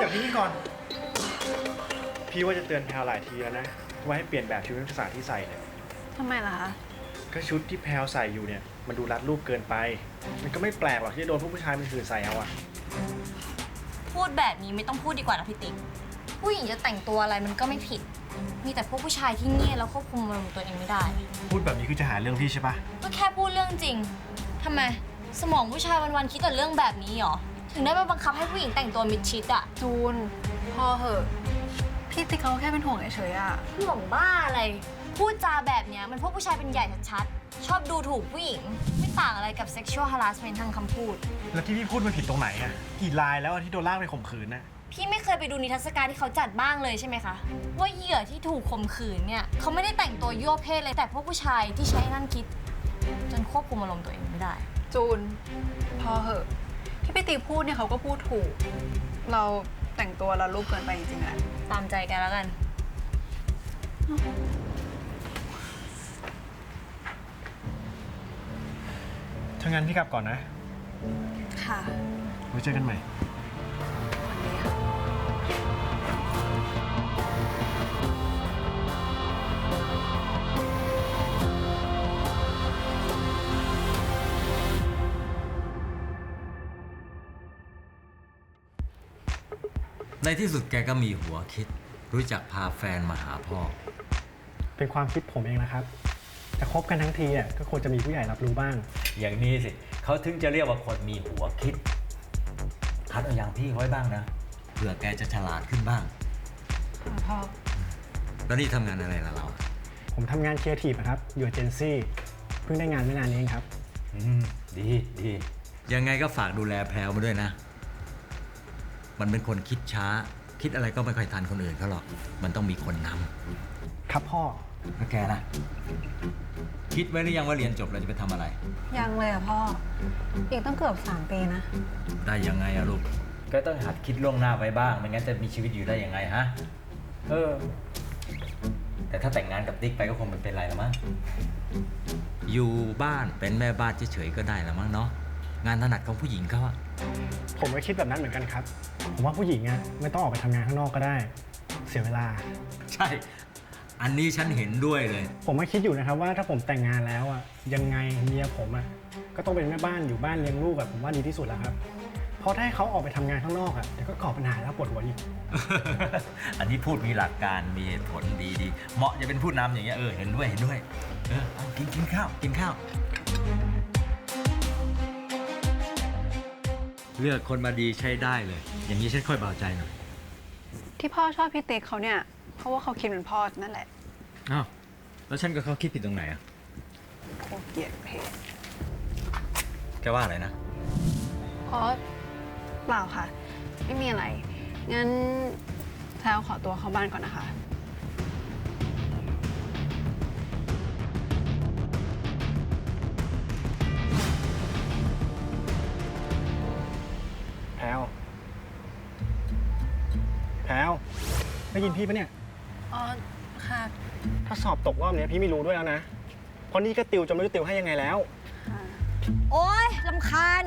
พี่ไปจากที่นี่ก่อน พี่ว่าจะเตือนแพลวหลายทีแล้วนะว่าให้เปลี่ยนแบบชุดนักศึกษาที่ใส่เนี่ยทำไมล่ะคะ ก็ชุดที่แพลวใส่อยู่เนี่ย มันดูรัดรูปเกินไป มันก็ไม่แปลกหรอกที่จะโดนผู้ชายมันถือใส่เอาอะพูดแบบนี้ไม่ต้องพูดดีกว่านะพี่ติ๊กผู้หญิงจะแต่งตัวอะไรมันก็ไม่ผิด มีแต่พวกผู้ชายที่เงียบแล้วควบคุมอารมณ์ตัวเองไม่ได้ พูดแบบนี้คือจะหาเรื่องพี่ใช่ปะก็แค่พูดเรื่องจริงทำไม สมองผู้ชายวันๆคิดแต่เรื่องแบบนี้เหรอ ถึงได้มาบังคับให้ผู้หญิงแต่งตัวมิดชิดอะจูนพอเหอะพี่ติ๊กเขาแค่เป็นห่วงเฉยๆอะห่วงบ้าอะไร พูดจาแบบเนี้ยมันพวกผู้ชายเป็นใหญ่ชัดๆ ชอบดูถูกผู้หญิง ไม่ต่างอะไรกับ sexual harassment ทางคำพูด แล้วที่พี่พูดมันผิดตรงไหนอะกี่ลายแล้วอะที่โดนลากไปข่มขืนน่ะพี่ไม่เคยไปดูนิทรรศการที่เขาจัดบ้างเลยใช่ไหมคะ ว่าเหยื่อที่ถูกข่มขืนเนี่ยเขาไม่ได้แต่งตัวยั่วเพศเลยแต่พวกผู้ชายที่ใช้นั่นคิด จนควบคุมอารมณ์ตัวเองไม่ได้ จูนพอเหอะ ที่พี่ติ๊กพูดเนี่ยเขาก็พูดถูก เราแต่งตัวเรารูปเกินไปจริงๆแหละตามใจแกแล้วกัน ถ้างั้นพี่กลับก่อนนะค่ะ ไว้เจอกันใหม่ ในที่สุดแกก็มีหัวคิด รู้จักพาแฟนมาหาพ่อ เป็นความคิดผมเองนะครับจะคบกันทั้งทีอะก็ควรจะมีผู้ใหญ่รับรู้บ้าง อย่างนี้สิเขาถึงจะเรียกว่าคนมีหัวคิดคัดเอาอย่างพี่ไว้บ้างนะเผื่อแกจะฉลาดขึ้นบ้างพ่อ แล้วนี่ทำงานอะไรล่ะเรา ผมทำงานครีเอทีฟนะครับ อยู่เอเจนซี่ เพิ่งได้งานไม่นานนี้เองครับ อืม ดีดียังไงก็ฝากดูแลแพลวมาด้วยนะ มันเป็นคนคิดช้า คิดอะไรก็ไม่ค่อยทันคนอื่นเขาหรอก มันต้องมีคนนำครับพ่อแล้วแกล่ะ คิดไว้หรือยังว่าเรียนจบเราจะไปทำอะไร ยังเลยอะพ่อ อีกต้องเกือบสามปีนะ ได้ยังไงอะลูก ก็ต้องหัดคิดล่วงหน้าไว้บ้าง ไม่งั้นจะมีชีวิตอยู่ได้ยังไงฮะ เออ แต่ถ้าแต่งงานกับติ๊กไปก็คงไม่เป็นไรละมั้ง อยู่บ้านเป็นแม่บ้านเฉยๆก็ได้ละมั้งเนาะ งานถนัดของผู้หญิงเขาอะผมก็คิดแบบนั้นเหมือนกันครับ ผมว่าผู้หญิงอะไม่ต้องออกไปทำงานข้างนอกก็ได้ เสียเวลา ใช่ อันนี้ฉันเห็นด้วยเลย ผมก็คิดอยู่นะครับว่าถ้าผมแต่งงานแล้วอะยังไงเมียผมอะก็ต้องเป็นแม่บ้านอยู่บ้านเลี้ยงลูกแบบผมว่าดีที่สุดแล้วครับเพราะถ้าให้เขาออกไปทำงานข้างนอกอะเดี๋ยวก็ก่อปัญหาแล้วปวดหัวอีก อันนี้พูดมีหลักการมีเหตุผลดีดีๆเหมาะจะเป็นผู้นำอย่างเงี้ยเออเห็นด้วยเห็นด้วยเออเอากินกินข้าวกินข้าว เลือกคนมาดีใช้ได้เลย อย่างนี้ฉันค่อยเบาใจหน่อยที่พ่อชอบพี่ติ๊กเขาเนี่ย เพราะว่าเขาคิดเหมือนพ่อนั่นแหละอ้าวแล้วฉันกับเขาคิดผิดตรงไหนอะโคเกลียดเพศแกว่าอะไรนะ อ๋อเปล่าค่ะ ไม่มีอะไร งั้นแพลวขอตัวเข้าบ้านก่อนนะคะ ได้ยินพี่ปะเนี่ย อ๋อ ค่ะ ถ้าสอบตกรอบเนี้ยพี่ไม่รู้ด้วยแล้วนะ เพราะนี่ก็ติวจนไม่รู้ติวให้ยังไงแล้วค่ะโอ๊ยลำคาญ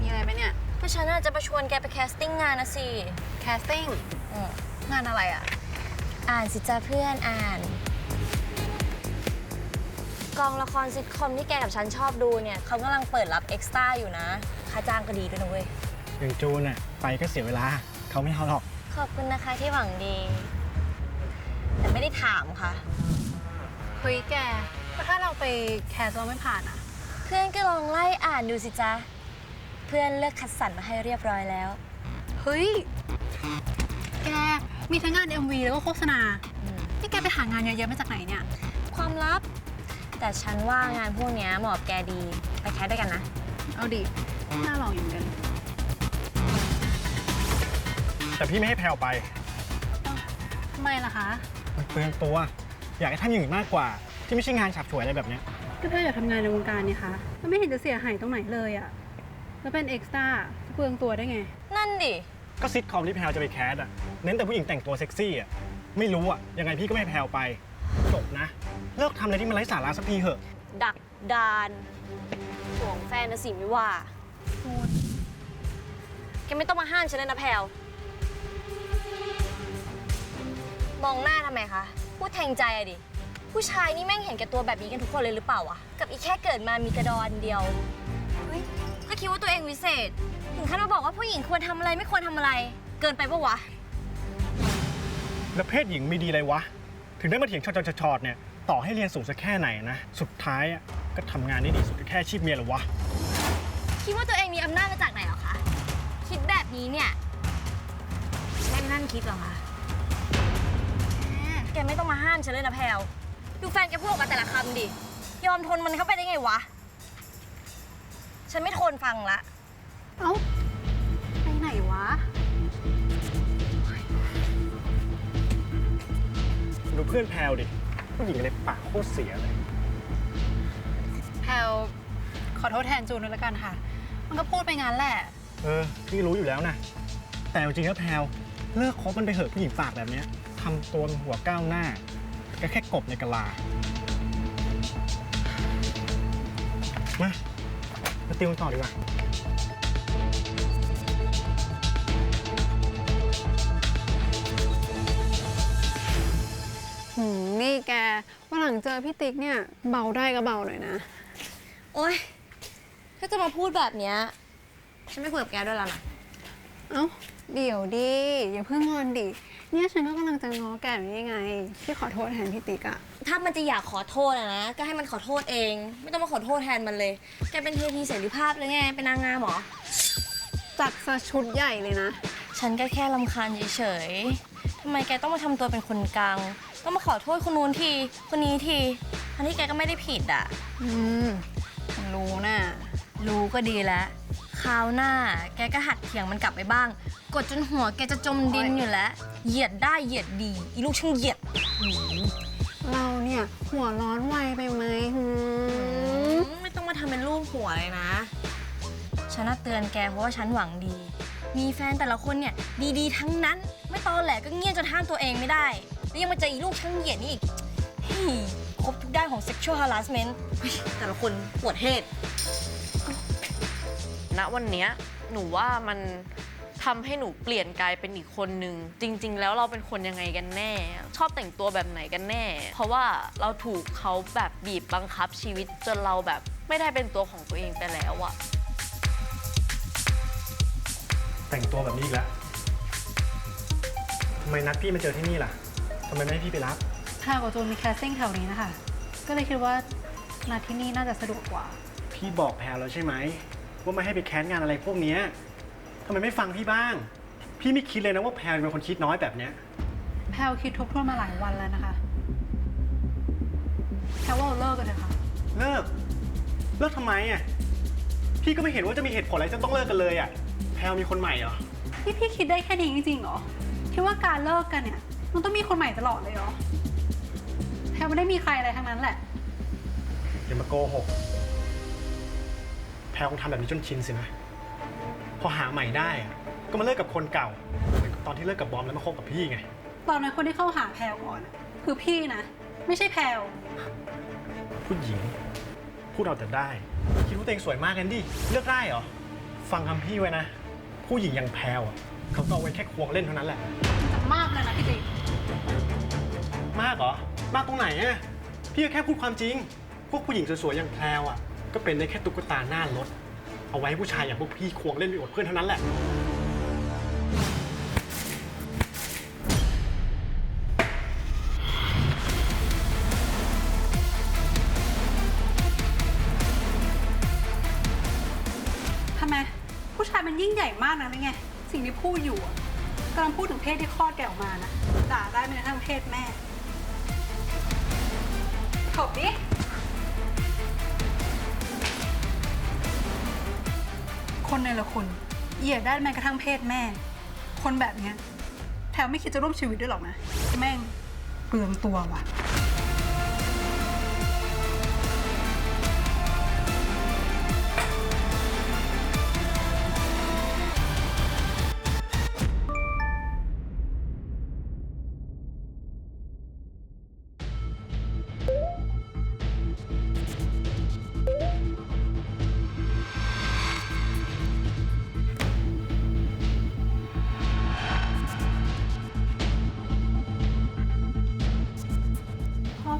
มีอะไรไหมเนี่ย ก็ฉันน่าจะประชวนแกไปแคสติ้งงานนะสิ แคสติ้งอืมงานอะไรอะ อ่านสิจ้าเพื่อนอ่าน กองละครซิทคอมที่แกกับฉันชอบดูเนี่ยเขากำลังเปิดรับเอ็กซ์ต้าอยู่นะ ค่าจ้างก็ดีด้วยนะเว้ย อย่างจูนอะไปก็เสียเวลาเขาไม่เอาหรอก ขอบคุณนะคะที่หวังดี แต่ไม่ได้ถามค่ะ เฮ้ยแกแล้วถ้าเราไปแคสเราไม่ผ่านอะ เพื่อนก็ลองไล่อ่านดูสิจ๊ะ เพื่อนเลือกคัดสรรมาให้เรียบร้อยแล้ว เฮ้ย แก มีทั้งงาน MV แล้วก็โฆษณาอืมนี่แกไปหางานเยอะๆมาจากไหนเนี่ย ความลับ แต่ฉันว่างานพวกเนี้ยเหมาะกับแกดี ไปแคสด้วยกันนะ เอาดิ น่าลองอยู่เหมือนกัน แต่พี่ไม่ให้แพลวไปทำไมล่ะคะ มันเปลืองตัว อยากให้ท่านอย่างอื่นมากกว่า ที่ไม่ใช่งานฉับฉวยอะไรแบบเนี้ยก็เธออยากทำงานในวงการนี่คะมันไม่เห็นจะเสียหายตรงไหนเลยอะแล้วเป็นเอ็กซ์ต้าจะเปลืองตัวได้ไง นั่นดิ ก็ซิทคอมที่แพลวจะไปแคสอะเน้นแต่ผู้หญิงแต่งตัวเซ็กซี่อะไม่รู้อะยังไงพี่ก็ไม่ให้แพลวไปจบนะ เลิกทำอะไรที่มันไร้สาระสักทีเถอะ ดักดานห่วงแฟนนะสิไม่ว่าจูนแกไม่ต้องมาห้ามฉันเลยนะแพลว มองหน้าทำไมคะ พูดแทงใจอะดิ ผู้ชายนี่แม่งเห็นแก่ตัวแบบนี้กันทุกคนเลยหรือเปล่าวะ กับอีแค่เกิดมามีกระดอนเดียว เฮ้ย ก็คิดว่าตัวเองวิเศษ ถึงขั้นมาบอกว่าผู้หญิงควรทำอะไรไม่ควรทำอะไร เกินไปปะวะ แล้วเพศหญิงมีดีอะไรวะ ถึงได้มาเถียงชอดชอดๆเนี่ย ต่อให้เรียนสูงสักแค่ไหนนะ สุดท้ายอะก็ทำงานได้ดีสุดแค่อาชีพเมียเหรอวะ คิดว่าตัวเองมีอำนาจมาจากไหนเหรอคะ คิดแบบนี้เนี่ย แม่นั่นคิดเหรอคะแม่แกไม่ต้องมาห้ามฉันเลยนะแพลวดูแฟนแกพูดออกมาแต่ละคำดิ ยอมทนมันเข้าไปได้ไงวะ ฉันไม่ทนฟังละ เอ้า ไปไหนวะ ดูเพื่อนแพลวดิ ผู้หญิงอะไรปากโคตรเสียเลย แพลวขอโทษแทนจูนด้วยละกันค่ะ มันก็พูดไปงั้นแหละ เออ พี่รู้อยู่แล้วนะ แต่จริงๆแล้วแพลวเลิกคบมันไปเหอะผู้หญิงปากแบบเนี้ย ทำตัวเป็นหัวก้าวหน้า ก็แค่กบในกะลา มา มาติวกันต่อดีกว่าหืมนี่แกวันหลังเจอพี่ติ๊กเนี่ย เบาได้ก็เบาหน่อยนะ โอ๊ย ถ้าจะมาพูดแบบเนี้ยฉันไม่คุยกับแกด้วยแล้วนะ เอ้า เดี๋ยวดิ อย่าเพิ่งงอนดิ เนี่ยฉันก็กำลังจะง้อแกอยู่นี่ไงที่ขอโทษแทนพี่ติ๊กอะถ้ามันจะอยากขอโทษอะนะ ก็ให้มันขอโทษเอง ไม่ต้องมาขอโทษแทนมันเลย แกเป็นเทพีเสรีภาพเลยไง เป็นนางงามเหรอ จัดซะชุดใหญ่เลยนะ ฉันก็แค่ลำคาญเฉยๆทำไมแกต้องมาทำตัวเป็นคนกลาง ต้องมาขอโทษคนนู้นที คนนี้ทีทั้งที่แกก็ไม่ได้ผิดอะอืมฉันรู้น่ะ รู้ก็ดีแล้ว คราวหน้า แกก็หัดเถียงมันกลับไปบ้าง กดจนหัวแกจะจมดินอยู่แล้ว เหยียดได้เหยียดดี อีลูกช่างเหยียด เราเนี่ยหัวร้อนไวไปไหมหืมไม่ต้องมาทำเป็นลูกหัวเลยนะ ฉันน่ะเตือนแกเพราะว่าฉันหวังดี มีแฟนแต่ละคนเนี่ยดีๆ ทั้งนั้น ไม่ตอแหลก็เงียบจนห้ามตัวเองไม่ได้ แล้วยังมาเจออีลูกช่างเหยียดนี่อีกเฮ้ยครบทุกด้านของ sexual harassment เฮ้ยแต่ละคนปวดเหตุ ณวันเนี้ยหนูว่ามันทำให้หนูเปลี่ยนกลายเป็นอีกคนนึง จริง ๆ แล้วเราเป็นคนยังไงกันแน่ ชอบแต่งตัวแบบไหนกันแน่ เพราะว่าเราถูกเขาแบบบีบบังคับชีวิตจนเราแบบไม่ได้เป็นตัวของตัวเองไปแล้วอะแต่งตัวแบบนี้อีกแล้วทำไมนัดพี่มาเจอที่นี่ล่ะทำไมไม่ให้พี่ไปรับแพรกับจูนมีแคสติ้งแถวนี้นะคะ ก็เลยคิดว่ามาที่นี่น่าจะสะดวกกว่า พี่บอกแพลแล้วใช่ไหม ว่าไม่ให้ไปแคสงานอะไรพวกเนี้ยทำไมไม่ฟังพี่บ้าง พี่ไม่คิดเลยนะว่าแพลเป็นคนคิดน้อยแบบเนี้ย แพลคิดทบทวนมาหลายวันแล้วนะคะ แพลว่าเราเลิกกันเถอะค่ะ เลิก เลิกทำไมอะ พี่ก็ไม่เห็นว่าจะมีเหตุผลอะไรจะต้องเลิกกันเลยอะ แพลมีคนใหม่เหรอพี่พี่คิดได้แค่นี้จริงๆเหรอ คิดว่าการเลิกกันเนี่ย มันต้องมีคนใหม่ตลอดเลยเหรอ แพลไม่ได้มีใครอะไรทั้งนั้นแหละ อย่ามาโกหก แพลคงทำแบบนี้จนชินสินะ พอหาใหม่ได้อะก็มาเลิกกับคนเก่าเหมือนกับตอนที่เลิกกับบอมแล้วมาคบกับพี่ไง ตอนนั้นคนที่เข้าหาแพลก่อนอะคือพี่นะ ไม่ใช่แพลผู้หญิง พูดเอาแต่ได้ คิดว่าตัวเองสวยมากกันดิเลือกได้เหรอ ฟังคำพี่ไว้นะ ผู้หญิงอย่างแพลวอะเขาก็เอาไว้แค่ควงเล่นเท่านั้นแหละ มันจะมากเลยนะพี่ติ๊กมากเหรอ มากตรงไหนอะพี่ก็แค่พูดความจริง พวกผู้หญิงสวยๆอย่างแพรวอะ ก็เป็นได้แค่ตุ๊กตาหน้ารถ เอาไว้ให้ผู้ชายอย่างพวกพี่ควงเล่นไปอวดเพื่อนเท่านั้นแหละ ทำไม ผู้ชายมันยิ่งใหญ่มากนะนี่ไง สิ่งที่พูดอยู่อะกำลังพูดถึงเพศที่คลอดแกออกมานะด่าได้ไม่กระทั่งเพศแม่ถบดิ คนในละคุณเหยียดได้แม้กระทั่งเพศแม่ คนแบบเนี้ยแถวไม่คิดจะร่วมชีวิตด้วยหรอกนะ แม่งเปลืองตัวว่ะ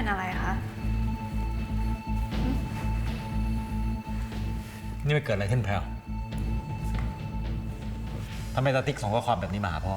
เป็นอะไรคะ นี่มันเกิดอะไรขึ้นแพลวทำไมตาติ๊กส่งข้อความแบบนี้มาหาพ่อ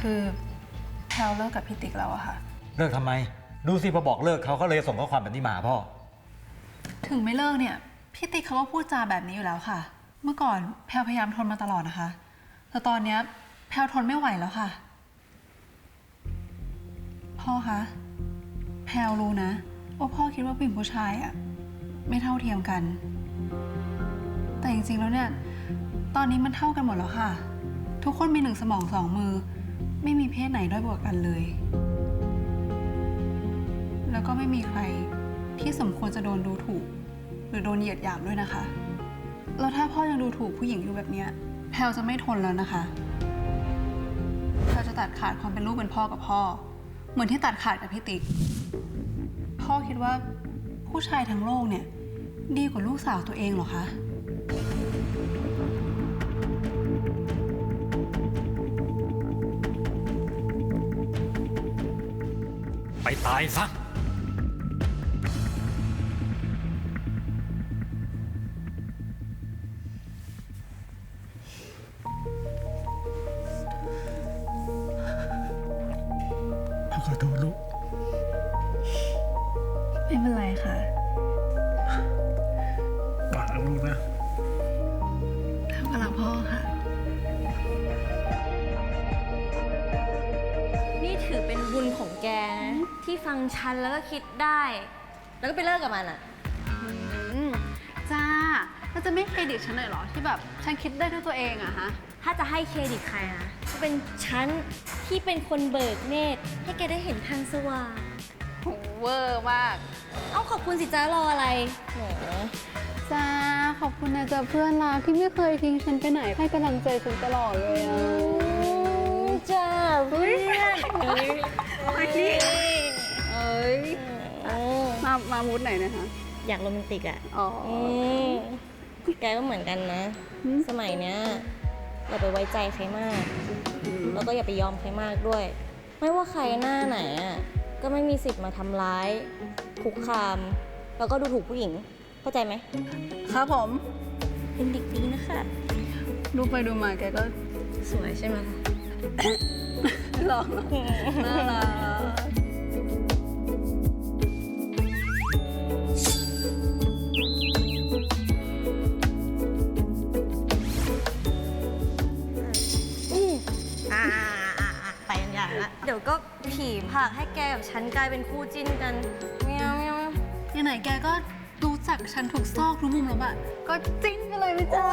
คือแพลวเลิกกับพี่ติ๊กแล้วอะค่ะ เลิกทำไม ดูสิพอบอกเลิกเขาก็เลยส่งข้อความแบบนี้มาหาพ่อ ถึงไม่เลิกเนี่ย พี่ติ๊กเขาก็พูดจาแบบนี้อยู่แล้วค่ะ เมื่อก่อนแพลวพยายามทนมาตลอดนะคะ แต่ตอนเนี้ยแพลวทนไม่ไหวแล้วค่ะ พ่อคะ แพลวรู้นะ ว่าพ่อคิดว่าผู้หญิงผู้ชายอะไม่เท่าเทียมกัน แต่จริงๆ แล้วเนี่ย ตอนนี้มันเท่ากันหมดแล้วค่ะ ทุกคนมีหนึ่งสมองสองมือ ไม่มีเพศไหนด้อยกว่ากันเลย แล้วก็ไม่มีใครที่สมควรจะโดนดูถูก หรือโดนเหยียดหยามด้วยนะคะ แล้วถ้าพ่อยังดูถูกผู้หญิงอยู่แบบเนี้ย แพลวจะไม่ทนแล้วนะคะ แพลจะตัดขาดความเป็นลูกเป็นพ่อกับพ่อ เหมือนที่ตัดขาดกับพี่ติ๊ก พ่อคิดว่าผู้ชายทั้งโลกเนี่ย ดีกว่าลูกสาวตัวเองเหรอคะ ไปตายซะ ขอโทษลูก ไม่เป็นไรค่ะปากลูกนะแพลวก็รักพ่อค่ะ นี่ถือเป็นบุญของแกนะที่ฟังฉันแล้วก็คิดได้ แล้วก็ไปเลิกกับมันอะอืมจ้าแล้ว จะไม่เครดิตฉันหน่อยเหรอ ที่แบบฉันคิดได้ด้วยตัวเองอะฮะ ถ้าจะให้เครดิตใครนะจะเป็นฉันที่เป็นคนเบิกเนตรให้แกได้เห็นทางสว่างโหเวอร์มาก เอาขอบคุณสิจ้ารออะไรแหมจ้าขอบคุณนะจ๊ะเพื่อนรักที่ไม่เคยทิ้งฉันไปไหน ให้กำลังใจฉันตลอดเลยอะจ้าเพื่อนเอ้ยมามามูดไหนนะคะอยากโรแมนติกอะ อ๋ออืม แกก็เหมือนกันนะอืมสมัยเนี้ยอย่าไปไว้ใจใครมาก แล้วก็อย่าไปยอมใครมากด้วย ไม่ว่าใครหน้าไหนอะก็ไม่มีสิทธิ์มาทำร้ายคุกคาม แล้วก็ดูถูกผู้หญิง เข้าใจไหมครับผม เป็นเด็กดีนะคะดูไปดูมาแกก็สวยใช่ไหมคะหล่อน่ารัก ละเดี๋ยวก็ผีผลักให้แกกับฉันกลายเป็นคู่จิ้นกันเมียวเมียวยังไหนแกก็รู้จักฉันถูกซอกทุกมุมแล้วอะก็จิ้นไปเลยไม่จ้า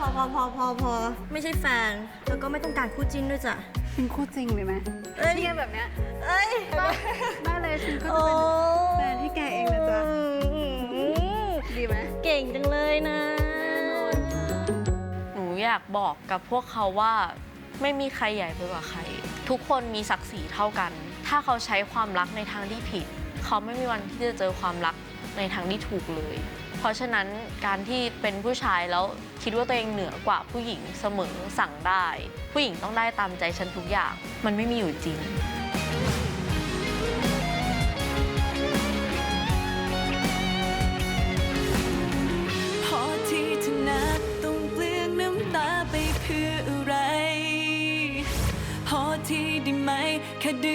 พอพอพอพอพอไม่ใช่แฟน แล้วก็ไม่ต้องการคู่จิ้นด้วยจ้ะเป็นคู่จริงเลยไหมเอ้ยเนี่ยแบบเนี้ยเอ้ยได้เลยฉันก็โอ้จะเป็นแฟนให้แกเองนะจ๊ะดีไหมเก่งจังเลยนะ หนูอยากบอกกับพวกเขาว่า ไม่มีใครใหญ่ไปกว่าใคร ทุกคนมีศักดิ์ศรีเท่ากัน ถ้าเขาใช้ความรักในทางที่ผิด เขาไม่มีวันที่จะเจอความรักในทางที่ถูกเลย เพราะฉะนั้นการที่เป็นผู้ชายแล้วคิดว่าตัวเองเหนือกว่าผู้หญิงเสมอสั่งได้ ผู้หญิงต้องได้ตามใจฉันทุกอย่าง มันไม่มีอยู่จริง could do